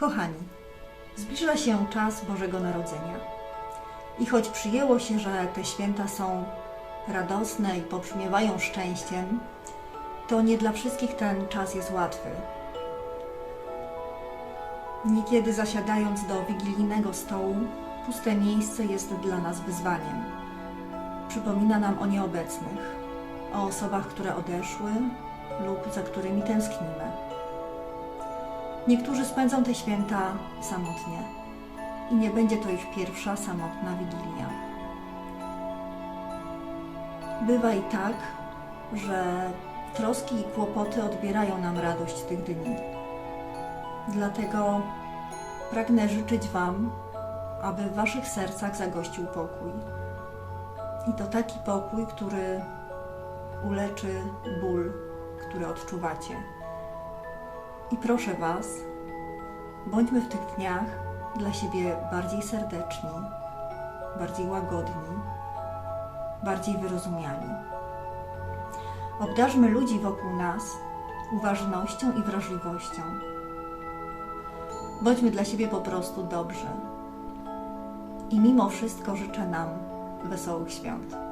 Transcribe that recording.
Kochani, zbliża się czas Bożego Narodzenia. I choć przyjęło się, że te święta są radosne i pobrzmiewają szczęściem, to nie dla wszystkich ten czas jest łatwy. Niekiedy zasiadając do wigilijnego stołu, puste miejsce jest dla nas wyzwaniem. Przypomina nam o nieobecnych, o osobach, które odeszły lub za którymi tęsknimy. Niektórzy spędzą te święta samotnie i nie będzie to ich pierwsza samotna wigilia. Bywa i tak, że troski i kłopoty odbierają nam radość tych dni. Dlatego pragnę życzyć Wam, aby w Waszych sercach zagościł pokój. I to taki pokój, który uleczy ból, który odczuwacie. I proszę Was, bądźmy w tych dniach dla siebie bardziej serdeczni, bardziej łagodni, bardziej wyrozumiali. Obdarzmy ludzi wokół nas uważnością i wrażliwością. Bądźmy dla siebie po prostu dobrzy. I mimo wszystko życzę nam wesołych świąt.